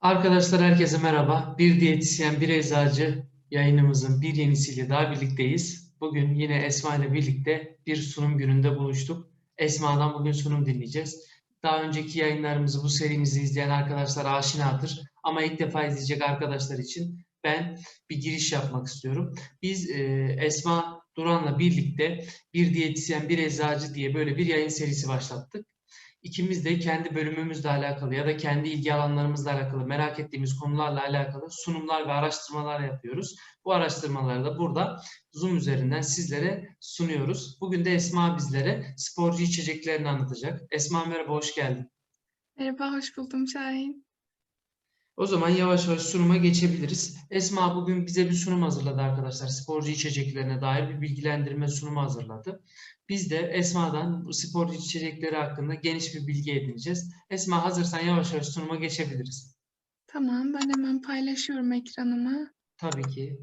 Arkadaşlar herkese merhaba. Bir diyetisyen, bir eczacı yayınımızın bir yenisiyle daha birlikteyiz. Bugün yine Esma ile birlikte bir sunum gününde buluştuk. Esma'dan bugün sunum dinleyeceğiz. Daha önceki yayınlarımızı, bu serimizi izleyen arkadaşlar aşinadır. Ama ilk defa izleyecek arkadaşlar için ben bir giriş yapmak istiyorum. Biz e, Esma Duran'la birlikte bir diyetisyen, bir eczacı diye böyle bir yayın serisi başlattık. İkimiz de kendi bölümümüzle alakalı ya da kendi ilgi alanlarımızla alakalı merak ettiğimiz konularla alakalı sunumlar ve araştırmalar yapıyoruz. Bu araştırmaları da burada Zoom üzerinden sizlere sunuyoruz. Bugün de Esma bizlere sporcu içeceklerini anlatacak. Esma merhaba, hoş geldin. Merhaba, hoş buldum Şahin. O zaman yavaş yavaş sunuma geçebiliriz. Esma bugün bize bir sunum hazırladı arkadaşlar. Sporcu içeceklerine dair bir bilgilendirme sunumu hazırladı. Biz de Esma'dan bu sporcu içecekleri hakkında geniş bir bilgi edineceğiz. Esma hazırsan yavaş yavaş sunuma geçebiliriz. Tamam, ben hemen paylaşıyorum ekranımı. Tabii ki.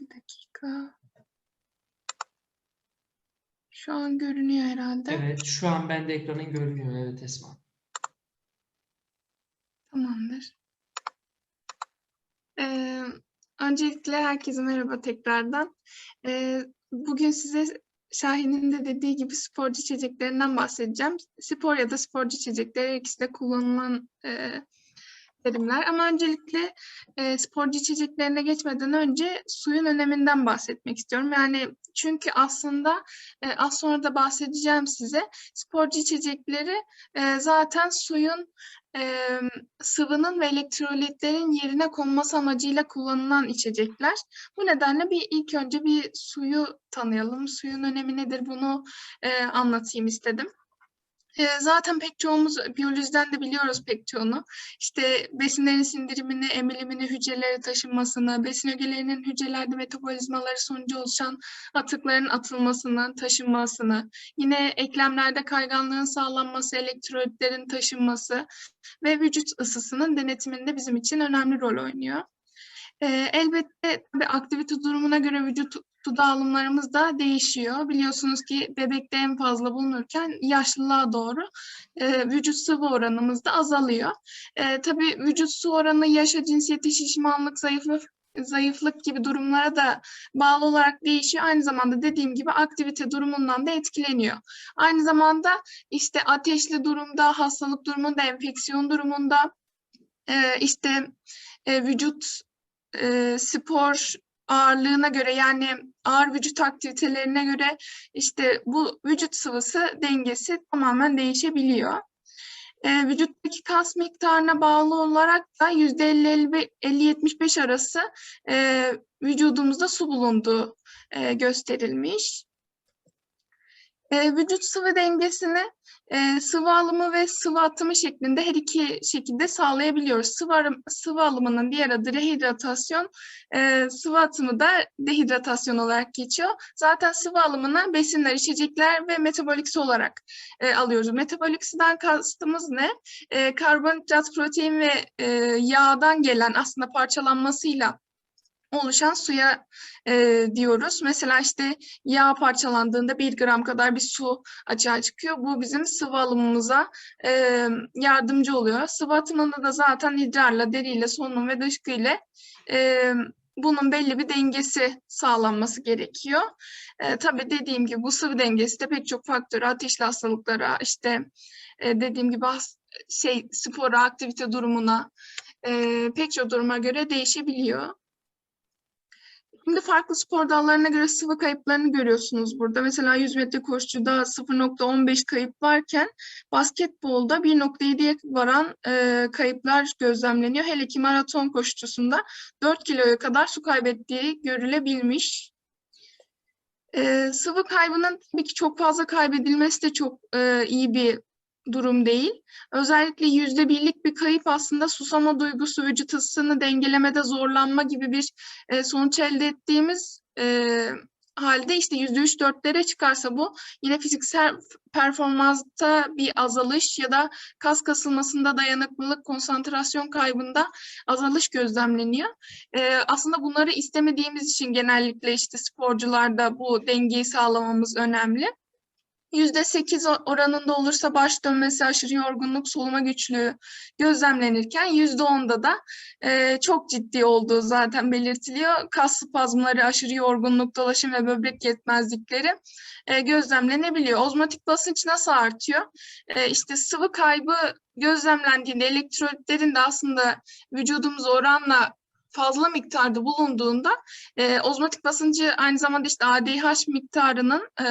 Bir dakika. Şu an görünüyor herhalde. Evet, şu an bende ekranın görünüyor. Evet Esma. Tamamdır. Ee, öncelikle herkese merhaba tekrardan. Ee, bugün size Şahin'in de dediği gibi sporcu içeceklerinden bahsedeceğim. Spor ya da sporcu içecekleri ikisi de kullanılan e, terimler. Ama öncelikle e, sporcu içeceklerine geçmeden önce suyun öneminden bahsetmek istiyorum. Yani çünkü aslında e, az sonra da bahsedeceğim size. Sporcu içecekleri e, zaten suyun e, sıvının ve elektrolitlerin yerine konması amacıyla kullanılan içecekler. Bu nedenle bir ilk önce bir suyu tanıyalım. Suyun önemi nedir bunu e, anlatayım istedim. Zaten pek çoğumuz biyolojiden de biliyoruz pek çoğunu. İşte besinlerin sindirimini, emilimini, hücrelere taşınmasını, besin ögelerinin hücrelerde metabolizmaları sonucu oluşan atıkların atılmasını, taşınmasını, yine eklemlerde kayganlığın sağlanması, elektrolitlerin taşınması ve vücut ısısının denetiminde bizim için önemli rol oynuyor. Elbette tabii aktivite durumuna göre vücut su dağılımlarımız da değişiyor. Biliyorsunuz ki bebekte en fazla bulunurken yaşlılığa doğru e, vücut sıvı oranımız da azalıyor. E, tabii vücut su oranı yaşa, cinsiyeti, şişmanlık, zayıflık zayıflık gibi durumlara da bağlı olarak değişiyor. Aynı zamanda dediğim gibi aktivite durumundan da etkileniyor. Aynı zamanda işte ateşli durumda, hastalık durumunda, enfeksiyon durumunda e, işte e, vücut e, spor ağırlığına göre yani ağır vücut aktivitelerine göre işte bu vücut sıvısı dengesi tamamen değişebiliyor. E, vücuttaki kas miktarına bağlı olarak da %50-75 arası e, vücudumuzda su bulunduğu e, gösterilmiş. E, vücut sıvı dengesini e, sıvı alımı ve sıvı atımı şeklinde her iki şekilde sağlayabiliyoruz. Sıvı, sıvı alımının diğer adı rehidratasyon, e, sıvı atımı da dehidratasyon olarak geçiyor. Zaten sıvı alımını besinler, içecekler ve metabolik su olarak e, alıyoruz. Metabolik sudan kastımız ne? E, karbonhidrat, protein ve e, yağdan gelen aslında parçalanmasıyla oluşan suya e, diyoruz. Mesela işte yağ parçalandığında bir gram kadar bir su açığa çıkıyor. Bu bizim sıvı alımımıza e, yardımcı oluyor. Sıvı atımında da zaten idrarla, deriyle, solunum ve dışkı ile e, bunun belli bir dengesi sağlanması gerekiyor. E, tabii dediğim gibi bu sıvı dengesi de pek çok faktör, ateşli hastalıklara, işte e, dediğim gibi şey spora, aktivite durumuna, e, pek çok duruma göre değişebiliyor. Şimdi farklı spor dallarına göre sıvı kayıplarını görüyorsunuz burada. Mesela 100 metre koşucuda 0.15 kayıp varken basketbolda 1.7'ye varan e, kayıplar gözlemleniyor. Hele ki maraton koşucusunda 4 kiloya kadar su kaybettiği görülebilmiş. E, sıvı kaybının tabii ki çok fazla kaybedilmesi de çok e, iyi bir durum değil. Özellikle yüzde birlik bir kayıp aslında susama duygusu, vücut ısısını dengelemede zorlanma gibi bir e, sonuç elde ettiğimiz e, halde işte yüzde üç dörtlere çıkarsa bu yine fiziksel performansta bir azalış ya da kas kasılmasında dayanıklılık, konsantrasyon kaybında azalış gözlemleniyor. E, aslında bunları istemediğimiz için genellikle işte sporcularda bu dengeyi sağlamamız önemli. %8 o- oranında olursa baş dönmesi, aşırı yorgunluk, soluma güçlüğü gözlemlenirken %10'da da e, çok ciddi olduğu zaten belirtiliyor. Kas spazmları, aşırı yorgunluk, dolaşım ve böbrek yetmezlikleri e, gözlemlenebiliyor. Ozmotik basınç nasıl artıyor? E, işte sıvı kaybı gözlemlendiğinde elektrolitlerin de aslında vücudumuz oranla fazla miktarda bulunduğunda e, ozmotik basıncı aynı zamanda işte ADH miktarının e,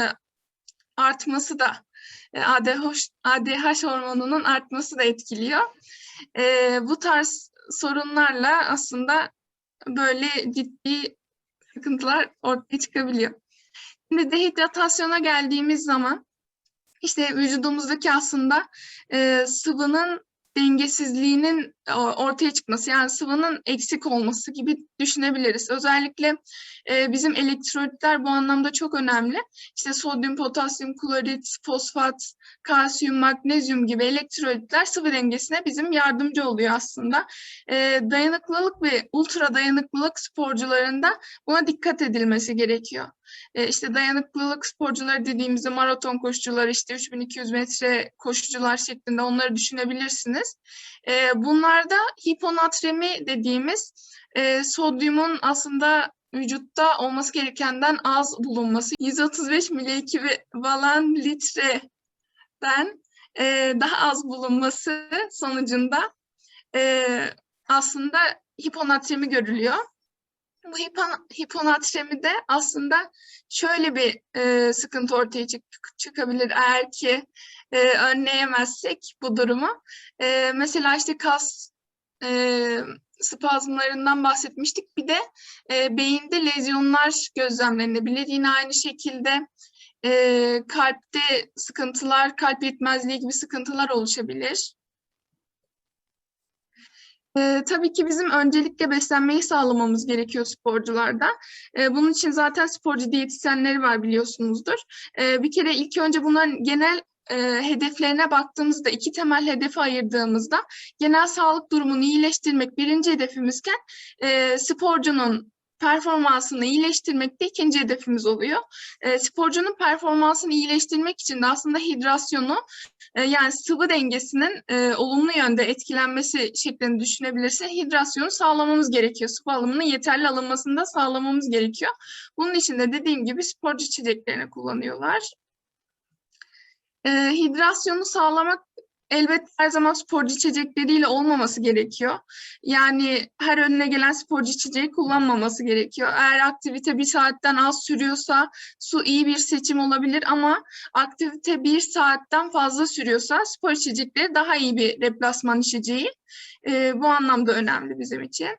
artması da e, ADH, ADH hormonunun artması da etkiliyor. E, bu tarz sorunlarla aslında böyle ciddi sıkıntılar ortaya çıkabiliyor. Şimdi dehidratasyona geldiğimiz zaman işte vücudumuzdaki aslında e, sıvının dengesizliğinin ortaya çıkması yani sıvının eksik olması gibi düşünebiliriz. Özellikle e, bizim elektrolitler bu anlamda çok önemli. İşte sodyum, potasyum, klorit, fosfat, kalsiyum, magnezyum gibi elektrolitler sıvı dengesine bizim yardımcı oluyor aslında. E, dayanıklılık ve ultra dayanıklılık sporcularında buna dikkat edilmesi gerekiyor. E, işte dayanıklılık sporcuları dediğimizde maraton koşucular, işte 3200 metre koşucular şeklinde onları düşünebilirsiniz. E, bunlarda hiponatremi dediğimiz e, sodyumun aslında vücutta olması gerekenden az bulunması 135 miliekivalan litreden e, daha az bulunması sonucunda e, aslında hiponatremi görülüyor. Bu hipon, hiponatremi de aslında şöyle bir e, sıkıntı ortaya çık- çıkabilir eğer ki e, önleyemezsek bu durumu. E, mesela işte kas e, spazmlarından bahsetmiştik. Bir de e, beyinde lezyonlar gözlemlenebilir. Yine aynı şekilde e, kalpte sıkıntılar, kalp yetmezliği gibi sıkıntılar oluşabilir. Ee, tabii ki bizim öncelikle beslenmeyi sağlamamız gerekiyor sporcularda. Ee, bunun için zaten sporcu diyetisyenleri var biliyorsunuzdur. Ee, bir kere ilk önce bunların genel e, hedeflerine baktığımızda, iki temel hedefe ayırdığımızda genel sağlık durumunu iyileştirmek birinci hedefimizken e, sporcunun performansını iyileştirmek de ikinci hedefimiz oluyor. E, sporcunun performansını iyileştirmek için de aslında hidrasyonu e, yani sıvı dengesinin e, olumlu yönde etkilenmesi şeklinde düşünebilirse hidrasyonu sağlamamız gerekiyor. Sıvı alımının yeterli alınmasını da sağlamamız gerekiyor. Bunun için de dediğim gibi sporcu içeceklerini kullanıyorlar. E, hidrasyonu sağlamak elbette her zaman sporcu içecekleriyle olmaması gerekiyor. Yani her önüne gelen sporcu içeceği kullanmaması gerekiyor. Eğer aktivite bir saatten az sürüyorsa su iyi bir seçim olabilir ama aktivite bir saatten fazla sürüyorsa spor içecekleri daha iyi bir replasman içeceği. Ee, bu anlamda önemli bizim için.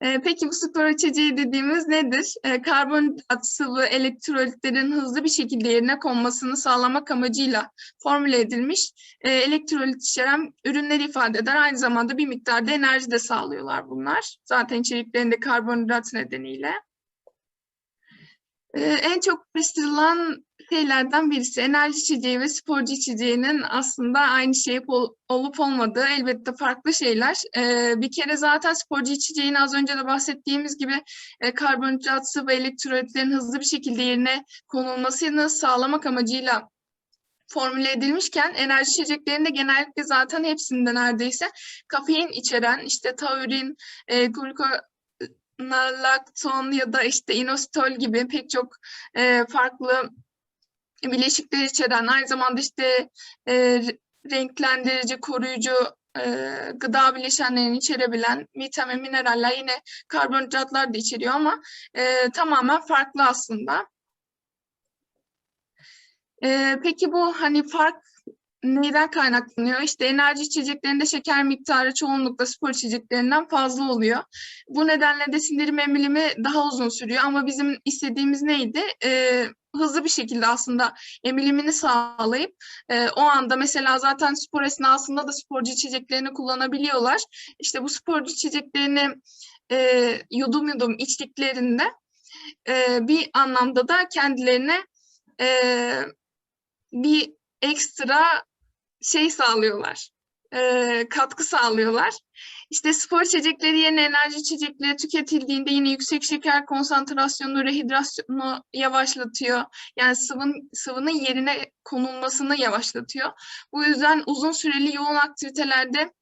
Ee, peki bu spor içeceği dediğimiz nedir? Ee, karbonhidrat, sıvı, elektrolitlerin hızlı bir şekilde yerine konmasını sağlamak amacıyla formüle edilmiş e, elektrolit içeren ürünleri ifade eder. Aynı zamanda bir miktarda enerji de sağlıyorlar bunlar. Zaten içeriklerinde karbonhidrat nedeniyle. Ee, en çok karıştırılan şeylerden birisi enerji içeceği ve sporcu içeceğinin aslında aynı şey ol- olup olmadığı elbette farklı şeyler. Ee, bir kere zaten sporcu içeceğin az önce de bahsettiğimiz gibi e, karbonhidrat, sıvı, elektrolitlerin hızlı bir şekilde yerine konulmasını sağlamak amacıyla formüle edilmişken enerji içeceklerinde genellikle zaten hepsinde neredeyse kafein içeren işte taurin, e, gluko nalakton ya da işte inositol gibi pek çok e, farklı bileşikler içeren aynı zamanda işte e, re- renklendirici, koruyucu e, gıda bileşenlerini içerebilen vitamin, mineraller yine karbonhidratlar da içeriyor ama e, tamamen farklı aslında. E, peki bu hani fark neyden kaynaklanıyor? İşte enerji içeceklerinde şeker miktarı çoğunlukla spor içeceklerinden fazla oluyor. Bu nedenle de sindirim emilimi daha uzun sürüyor ama bizim istediğimiz neydi? Ee, hızlı bir şekilde aslında emilimini sağlayıp e, o anda mesela zaten spor esnasında da sporcu içeceklerini kullanabiliyorlar. İşte bu sporcu içeceklerini e, yudum yudum içtiklerinde e, bir anlamda da kendilerine e, bir ekstra şey sağlıyorlar, e, katkı sağlıyorlar. İşte spor içecekleri yerine enerji içecekleri tüketildiğinde yine yüksek şeker konsantrasyonu, rehidrasyonu yavaşlatıyor. Yani sıvın, sıvının yerine konulmasını yavaşlatıyor. Bu yüzden uzun süreli yoğun aktivitelerde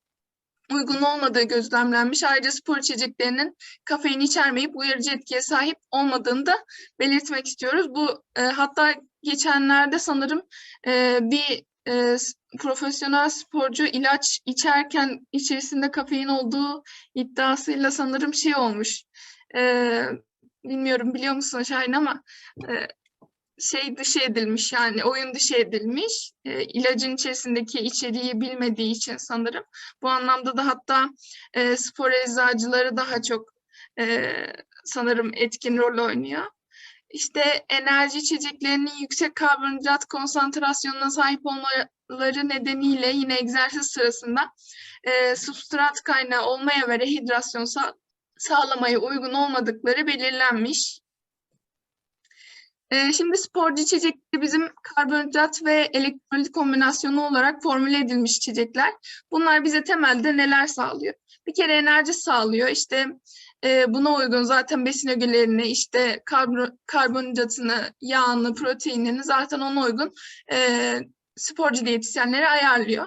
uygun olmadığı gözlemlenmiş. Ayrıca spor içeceklerinin kafein içermeyip uyarıcı etkiye sahip olmadığını da belirtmek istiyoruz. Bu e, hatta geçenlerde sanırım e, bir e, profesyonel sporcu ilaç içerken içerisinde kafein olduğu iddiasıyla sanırım şey olmuş. E, bilmiyorum biliyor musun Şahin ama e, şey dışı edilmiş yani oyun dışı edilmiş. E, ilacın içerisindeki içeriği bilmediği için sanırım. Bu anlamda da hatta e, spor eczacıları daha çok e, sanırım etkin rol oynuyor. İşte enerji içeceklerinin yüksek karbonhidrat konsantrasyonuna sahip olmaları nedeniyle yine egzersiz sırasında e, substrat kaynağı olmaya ve rehidrasyon sağ- sağlamaya uygun olmadıkları belirlenmiş. E, şimdi sporcu içecekleri bizim karbonhidrat ve elektrolit kombinasyonu olarak formüle edilmiş içecekler. Bunlar bize temelde neler sağlıyor? Bir kere enerji sağlıyor. İşte e, buna uygun zaten besin ögelerini, işte karbon, karbonhidratını, yağını, proteinini zaten ona uygun e, sporcu diyetisyenleri ayarlıyor.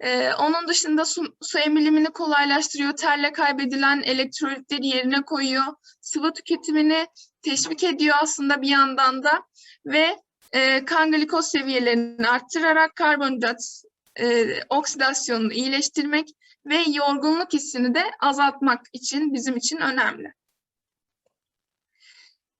E, onun dışında su, su emilimini kolaylaştırıyor, terle kaybedilen elektrolitleri yerine koyuyor, sıvı tüketimini teşvik ediyor aslında bir yandan da ve e, kan glikoz seviyelerini arttırarak karbonhidrat e, oksidasyonunu iyileştirmek ve yorgunluk hissini de azaltmak için bizim için önemli.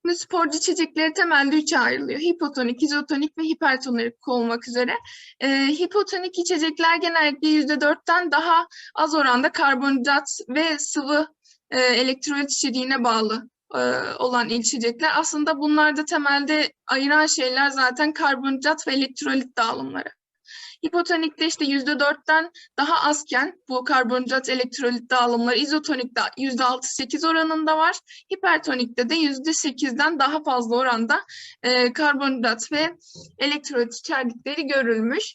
Şimdi sporcu içecekleri temelde üçe ayrılıyor. Hipotonik, izotonik ve hipertonik olmak üzere. Ee, hipotonik içecekler genellikle %4'ten daha az oranda karbonhidrat ve sıvı e, elektrolit içeriğine bağlı e, olan içecekler. Aslında bunlar da temelde ayıran şeyler zaten karbonhidrat ve elektrolit dağılımları. Hipotonikte işte %4'ten daha azken bu karbonhidrat elektrolit dağılımları izotonikte %6-8 oranında var. Hipertonikte de %8'den daha fazla oranda e, karbonhidrat ve elektrolit içerdikleri görülmüş.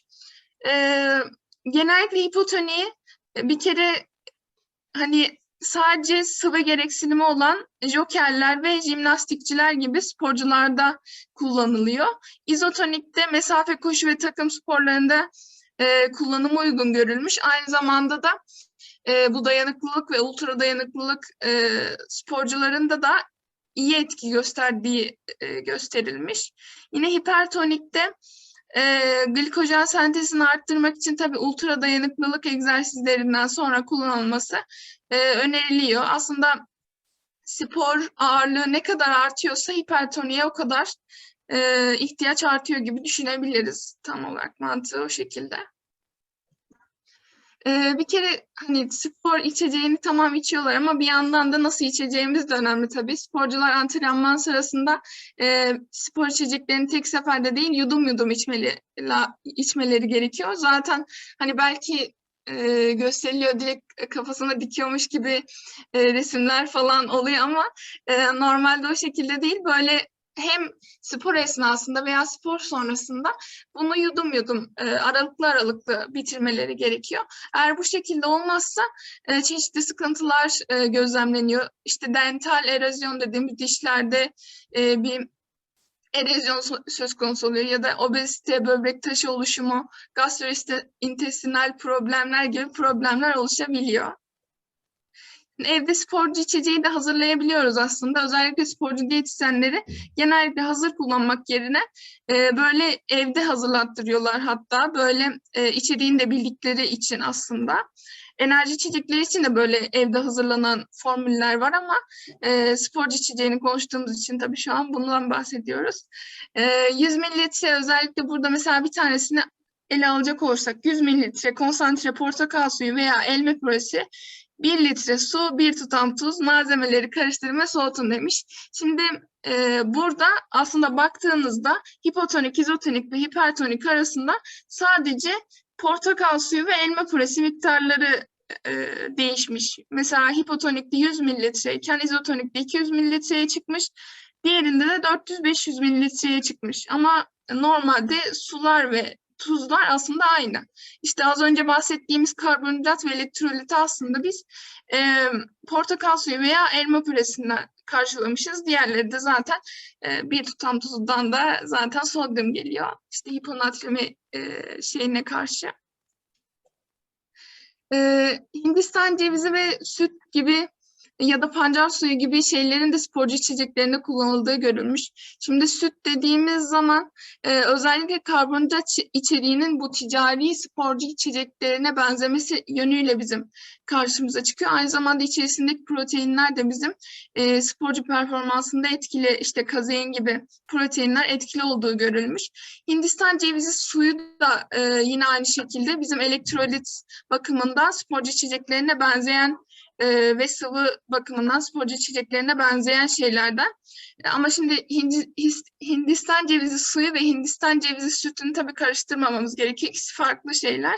E, genellikle hipotoniği e, bir kere hani sadece sıvı gereksinimi olan jokerler ve jimnastikçiler gibi sporcularda kullanılıyor. İzotonikte mesafe koşu ve takım sporlarında e, kullanımı uygun görülmüş. Aynı zamanda da e, bu dayanıklılık ve ultra dayanıklılık e, sporcularında da iyi etki gösterdiği e, gösterilmiş. Yine hipertonikte e, glikojen sentezini arttırmak için tabii ultra dayanıklılık egzersizlerinden sonra kullanılması e, öneriliyor. Aslında spor ağırlığı ne kadar artıyorsa hipertoniye o kadar e, ihtiyaç artıyor gibi düşünebiliriz. Tam olarak mantığı o şekilde. E, bir kere hani spor içeceğini tamam içiyorlar ama bir yandan da nasıl içeceğimiz de önemli tabii. Sporcular antrenman sırasında e, spor içeceklerini tek seferde değil yudum yudum içmeli, la, içmeleri gerekiyor. Zaten hani belki e, gösteriliyor direkt kafasına dikiyormuş gibi e, resimler falan oluyor ama e, normalde o şekilde değil böyle hem spor esnasında veya spor sonrasında bunu yudum yudum e, aralıklı aralıklı bitirmeleri gerekiyor. Eğer bu şekilde olmazsa e, çeşitli sıkıntılar e, gözlemleniyor. İşte dental erozyon dediğimiz dişlerde e, bir erozyon söz konusu oluyor ya da obezite, böbrek taşı oluşumu, gastrointestinal problemler gibi problemler oluşabiliyor. Evde sporcu içeceği de hazırlayabiliyoruz aslında. Özellikle sporcu diyetisyenleri genellikle hazır kullanmak yerine e, böyle evde hazırlattırıyorlar hatta. Böyle e, içeriğini de bildikleri için aslında. Enerji içecekleri için de böyle evde hazırlanan formüller var ama e, sporcu içeceğini konuştuğumuz için tabii şu an bundan bahsediyoruz. E, 100 mililitre özellikle burada mesela bir tanesini ele alacak olursak 100 mililitre konsantre portakal suyu veya elma püresi 1 litre su, 1 tutam tuz, malzemeleri karıştırın ve soğutun demiş. Şimdi e, burada aslında baktığınızda hipotonik, izotonik ve hipertonik arasında sadece portakal suyu ve elma püresi miktarları e, değişmiş. Mesela hipotonikte 100 mililitreyken izotonikte 200 mililitreye çıkmış. Diğerinde de 400-500 mililitreye çıkmış. Ama normalde sular ve tuzlar aslında aynı. İşte az önce bahsettiğimiz karbonhidrat ve elektroliti aslında biz e, portakal suyu veya elma püresinden karşılamışız. Diğerleri de zaten e, bir tutam tuzdan da zaten sodyum geliyor. İşte hiponatremi e, şeyine karşı. E, Hindistan cevizi ve süt gibi ya da pancar suyu gibi şeylerin de sporcu içeceklerinde kullanıldığı görülmüş. Şimdi süt dediğimiz zaman e, özellikle karbonhidrat içeriğinin bu ticari sporcu içeceklerine benzemesi yönüyle bizim karşımıza çıkıyor. Aynı zamanda içerisindeki proteinler de bizim e, sporcu performansında etkili, işte kazein gibi proteinler etkili olduğu görülmüş. Hindistan cevizi suyu da e, yine aynı şekilde bizim elektrolit bakımından sporcu içeceklerine benzeyen e, ve sıvı bakımından sporcu içeceklerine benzeyen şeylerden. E, Ama şimdi Hindistan cevizi suyu ve Hindistan cevizi sütünü tabii karıştırmamamız gerekiyor. İkisi farklı şeyler.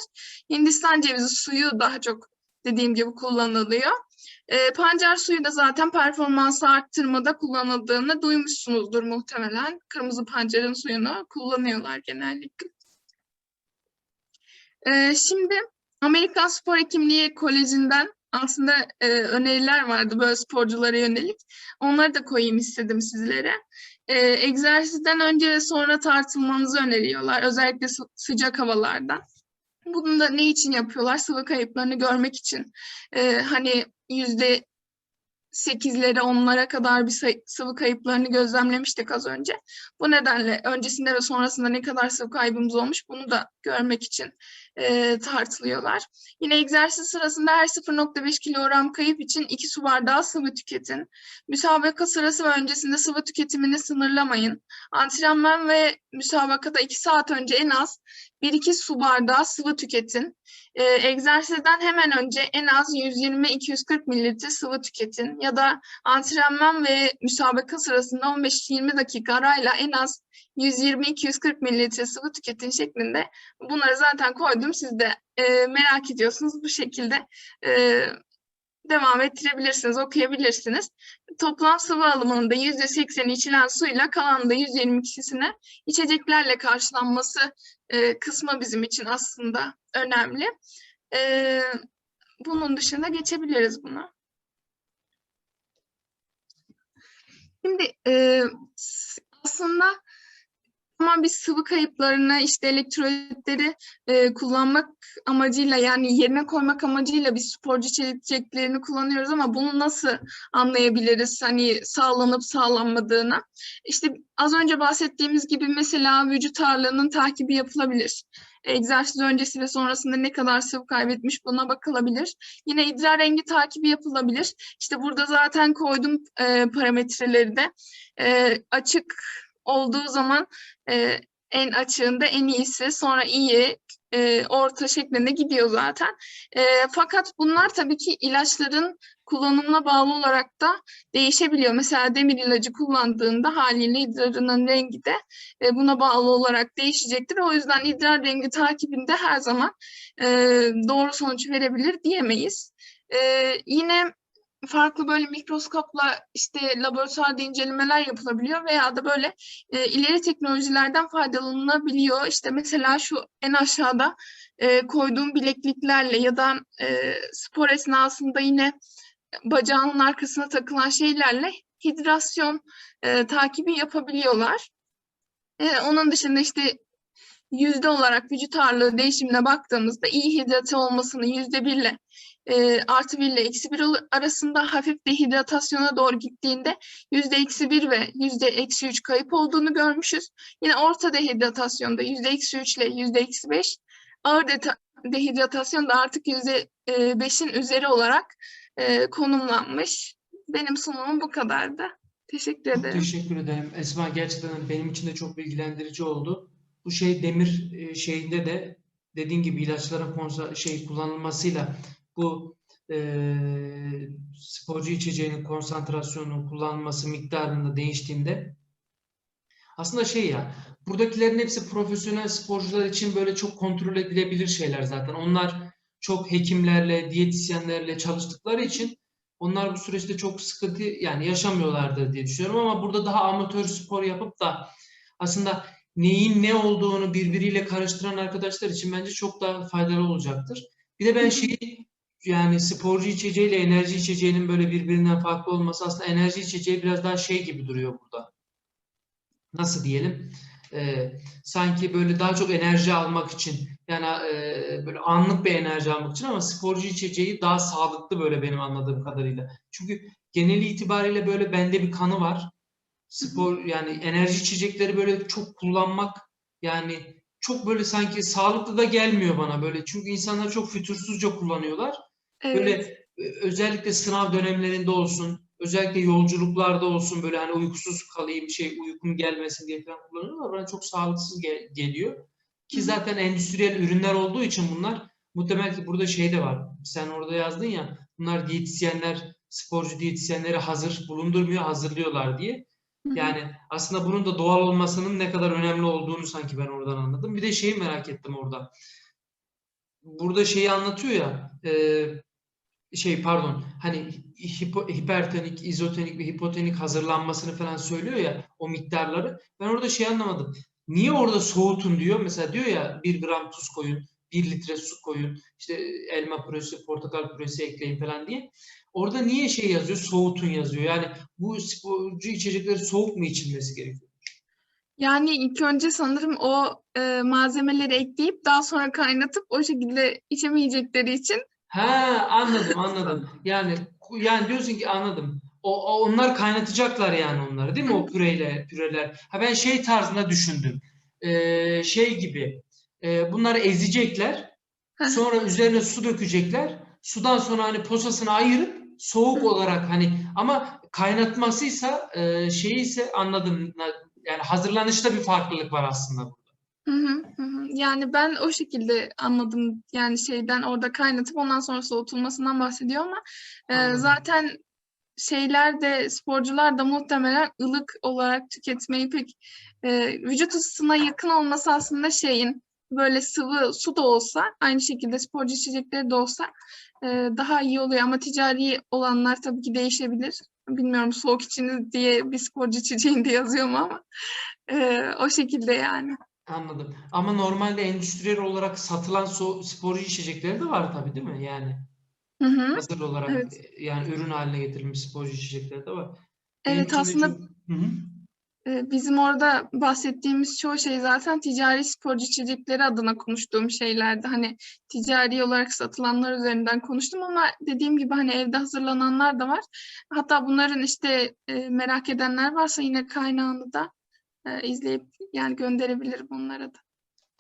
Hindistan cevizi suyu daha çok dediğim gibi kullanılıyor. E, pancar suyu da zaten performansı arttırmada kullanıldığını duymuşsunuzdur muhtemelen. Kırmızı pancarın suyunu kullanıyorlar genellikle. E, şimdi Amerikan Spor Hekimliği Koleji'nden aslında e, öneriler vardı böyle sporculara yönelik. Onları da koyayım istedim sizlere. E, egzersizden önce ve sonra tartılmanızı öneriyorlar. Özellikle sı- sıcak havalardan. Bunu da ne için yapıyorlar? Sıvı kayıplarını görmek için. E, hani yüzde sekizlere, onlara kadar bir sıvı kayıplarını gözlemlemiştik az önce. Bu nedenle öncesinde ve sonrasında ne kadar sıvı kaybımız olmuş bunu da görmek için e, tartılıyorlar. Yine egzersiz sırasında her 0.5 kilogram kayıp için 2 su bardağı sıvı tüketin. Müsabaka sırası ve öncesinde sıvı tüketimini sınırlamayın. Antrenman ve müsabakada 2 saat önce en az 1-2 su bardağı sıvı tüketin. Ee, egzersizden hemen önce en az 120-240 mililitre sıvı tüketin. Ya da antrenman ve müsabaka sırasında 15-20 dakika arayla en az 120-240 mililitre sıvı tüketin şeklinde bunları zaten koydum. Siz de e, merak ediyorsunuz bu şekilde e, devam ettirebilirsiniz, okuyabilirsiniz. Toplam sıvı alımının da %80'i içilen suyla kalan da %22'sine içeceklerle karşılanması e, kısmı bizim için aslında önemli. E, bunun dışında geçebiliriz buna. Şimdi e, aslında ama biz sıvı kayıplarını işte elektrolitleri e, kullanmak amacıyla yani yerine koymak amacıyla biz sporcu içeceklerini kullanıyoruz ama bunu nasıl anlayabiliriz hani sağlanıp sağlanmadığını? İşte az önce bahsettiğimiz gibi mesela vücut ağırlığının takibi yapılabilir. Egzersiz öncesi ve sonrasında ne kadar sıvı kaybetmiş buna bakılabilir. Yine idrar rengi takibi yapılabilir. İşte burada zaten koydum e, parametreleri de. E, açık olduğu zaman e, en açığında en iyisi, sonra iyi, e, orta şeklinde gidiyor zaten. E, fakat bunlar tabii ki ilaçların kullanımına bağlı olarak da değişebiliyor. Mesela demir ilacı kullandığında haliyle idrarının rengi de e, buna bağlı olarak değişecektir. O yüzden idrar rengi takibinde her zaman e, doğru sonuç verebilir diyemeyiz. E, yine farklı böyle mikroskopla işte laboratuvarda incelemeler yapılabiliyor veya da böyle e, ileri teknolojilerden faydalanılabiliyor. İşte mesela şu en aşağıda e, koyduğum bilekliklerle ya da e, spor esnasında yine bacağının arkasına takılan şeylerle hidrasyon e, takibi yapabiliyorlar. E, onun dışında işte yüzde olarak vücut ağırlığı değişimine baktığımızda iyi hidrate olmasını yüzde birle e, artı bir ile eksi bir ol- arasında hafif dehidratasyona doğru gittiğinde yüzde eksi bir ve yüzde eksi üç kayıp olduğunu görmüşüz. Yine orta dehidratasyonda yüzde eksi üç ile yüzde eksi beş ağır deta- dehidratasyon da artık yüzde e, beşin üzeri olarak e, konumlanmış. Benim sunumum bu kadardı. Teşekkür Çok ederim. teşekkür ederim. Esma gerçekten benim için de çok bilgilendirici oldu. Bu şey demir e, şeyinde de dediğin gibi ilaçların şey kullanılmasıyla bu e, sporcu içeceğinin konsantrasyonu kullanılması miktarında değiştiğinde aslında şey ya buradakilerin hepsi profesyonel sporcular için böyle çok kontrol edilebilir şeyler zaten. Onlar çok hekimlerle, diyetisyenlerle çalıştıkları için onlar bu süreçte çok sıkıntı yani yaşamıyorlardır diye düşünüyorum ama burada daha amatör spor yapıp da aslında neyin ne olduğunu birbiriyle karıştıran arkadaşlar için bence çok daha faydalı olacaktır. Bir de ben şeyi yani sporcu içeceğiyle enerji içeceğinin böyle birbirinden farklı olması aslında enerji içeceği biraz daha şey gibi duruyor burada. Nasıl diyelim? Ee, sanki böyle daha çok enerji almak için yani e, böyle anlık bir enerji almak için ama sporcu içeceği daha sağlıklı böyle benim anladığım kadarıyla. Çünkü geneli itibariyle böyle bende bir kanı var. Spor yani enerji içecekleri böyle çok kullanmak yani çok böyle sanki sağlıklı da gelmiyor bana böyle. Çünkü insanlar çok fütursuzca kullanıyorlar. Böyle Evet. e, özellikle sınav dönemlerinde olsun, özellikle yolculuklarda olsun böyle hani uykusuz kalayım, şey uykum gelmesin diye falan kullanıyorlar. Bana çok sağlıksız gel- geliyor. Ki zaten endüstriyel ürünler olduğu için bunlar muhtemelen ki burada şey de var. Sen orada yazdın ya bunlar diyetisyenler, sporcu diyetisyenleri hazır bulundurmuyor, hazırlıyorlar diye. Yani aslında bunun da doğal olmasının ne kadar önemli olduğunu sanki ben oradan anladım. Bir de şeyi merak ettim orada. Burada şeyi anlatıyor ya, e, şey pardon, hani hipo, hipertonik, izotonik ve hipotonik hazırlanmasını falan söylüyor ya o miktarları. Ben orada şey anlamadım. Niye orada soğutun diyor? Mesela diyor ya 1 gram tuz koyun, 1 litre su koyun, işte elma püresi, portakal püresi ekleyin falan diye. Orada niye şey yazıyor? Soğutun yazıyor. Yani bu sporcu içecekleri soğuk mu içilmesi gerekiyor? Yani ilk önce sanırım o e, malzemeleri ekleyip daha sonra kaynatıp o şekilde içemeyecekleri için Ha anladım anladım. Yani yani diyorsun ki anladım. O, o- onlar kaynatacaklar yani onları değil mi o püreyle püreler. Ha ben şey tarzında düşündüm. Ee, şey gibi. e, bunları ezecekler. Sonra üzerine su dökecekler. Sudan sonra hani posasını ayırıp soğuk olarak hani ama kaynatmasıysa e, şeyi ise anladım. Yani hazırlanışta bir farklılık var aslında. Hı hı, hı hı. Yani ben o şekilde anladım. Yani şeyden orada kaynatıp ondan sonra soğutulmasından bahsediyor ama e, Anladım. zaten şeyler de sporcular da muhtemelen ılık olarak tüketmeyi pek e, vücut ısısına yakın olması aslında şeyin böyle sıvı su da olsa aynı şekilde sporcu içecekleri de olsa e, daha iyi oluyor ama ticari olanlar tabii ki değişebilir. Bilmiyorum soğuk içiniz diye bir sporcu içeceğinde yazıyor mu ama e, o şekilde yani. Anladım. Ama normalde endüstriyel olarak satılan so sporcu içecekleri de var tabii değil mi? Yani Hı hı. hazır olarak Evet. e, yani ürün haline getirilmiş sporcu içecekleri de var. Benim Evet için de aslında çok- Hı hı. e, bizim orada bahsettiğimiz çoğu şey zaten ticari sporcu içecekleri adına konuştuğum şeylerdi. Hani ticari olarak satılanlar üzerinden konuştum ama dediğim gibi hani evde hazırlananlar da var. Hatta bunların işte e, merak edenler varsa yine kaynağını da e, izleyip yani gönderebilirim onlara da.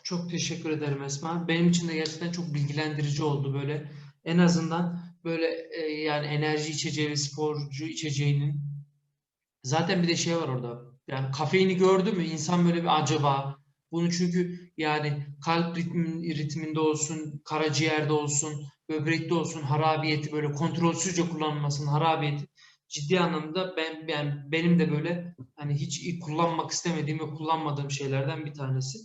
Çok teşekkür ederim Esma. Benim için de gerçekten çok bilgilendirici oldu böyle. En azından böyle e, yani enerji içeceği ve sporcu içeceğinin zaten bir de şey var orada. Yani kafeini gördü mü insan böyle bir acaba. Bunu çünkü yani kalp ritmin, ritminde olsun, karaciğerde olsun, böbrekte olsun harabiyeti böyle kontrolsüzce kullanılmasının harabiyeti ciddi anlamda ben yani benim de böyle hani hiç kullanmak istemediğim ve kullanmadığım şeylerden bir tanesi.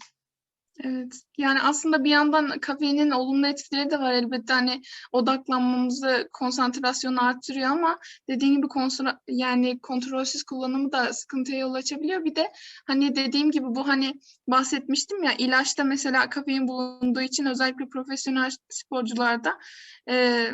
Evet. Yani aslında bir yandan kafeinin olumlu etkileri de var elbette hani odaklanmamızı, konsantrasyonu arttırıyor ama dediğim gibi konstra- yani kontrolsüz kullanımı da sıkıntıya yol açabiliyor. Bir de hani dediğim gibi bu hani bahsetmiştim ya ilaçta mesela kafein bulunduğu için özellikle profesyonel sporcularda e,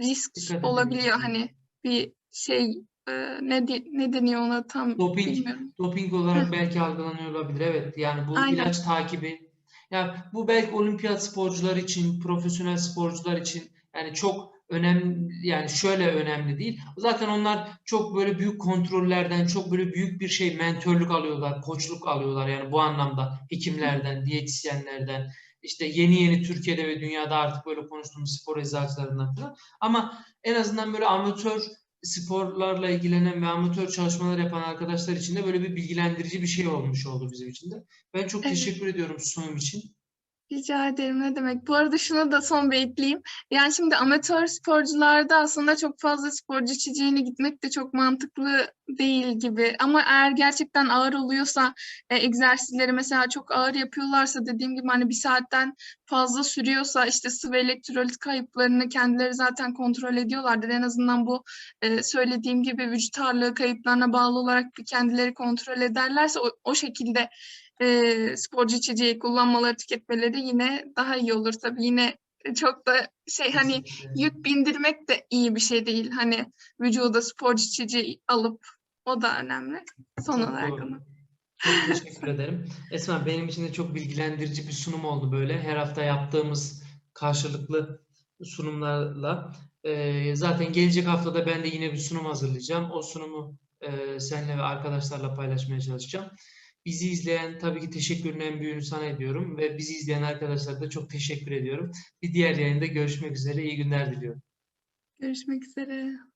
risk Dikkat olabiliyor. Hani bir şey e, ne, di- ne deniyor ona tam Doping, bilmiyorum. doping olarak belki algılanıyor olabilir. Evet, yani bu Aynen. ilaç takibi. Ya bu belki olimpiyat sporcular için, profesyonel sporcular için yani çok önemli yani şöyle önemli değil. Zaten onlar çok böyle büyük kontrollerden, çok böyle büyük bir şey mentörlük alıyorlar, koçluk alıyorlar yani bu anlamda hekimlerden, diyetisyenlerden, işte yeni yeni Türkiye'de ve dünyada artık böyle konuştuğumuz spor eczacılarından falan. Ama en azından böyle amatör sporlarla ilgilenen ve amatör çalışmalar yapan arkadaşlar için de böyle bir bilgilendirici bir şey olmuş oldu bizim için de. Ben çok Evet. teşekkür ediyorum sunum için. Rica ederim ne demek. Bu arada şunu da son bir ekleyeyim. Yani şimdi amatör sporcularda aslında çok fazla sporcu içeceğine gitmek de çok mantıklı değil gibi. Ama eğer gerçekten ağır oluyorsa e, egzersizleri mesela çok ağır yapıyorlarsa dediğim gibi hani bir saatten fazla sürüyorsa işte sıvı elektrolit kayıplarını kendileri zaten kontrol ediyorlardır. En azından bu e, söylediğim gibi vücut ağırlığı kayıplarına bağlı olarak bir kendileri kontrol ederlerse o, o şekilde e, sporcu içeceği kullanmaları, tüketmeleri yine daha iyi olur tabii. Yine çok da şey hani yük bindirmek de iyi bir şey değil. Hani vücuda sporcu içeceği alıp o da önemli. Son olarak ama. Çok teşekkür ederim. Esma benim için de çok bilgilendirici bir sunum oldu böyle. Her hafta yaptığımız karşılıklı sunumlarla. Ee, zaten gelecek haftada ben de yine bir sunum hazırlayacağım. O sunumu e, seninle ve arkadaşlarla paylaşmaya çalışacağım. Bizi izleyen tabii ki teşekkürün en büyüğünü sana ediyorum ve bizi izleyen arkadaşlara da çok teşekkür ediyorum. Bir diğer yayında görüşmek üzere. İyi günler diliyorum. Görüşmek üzere.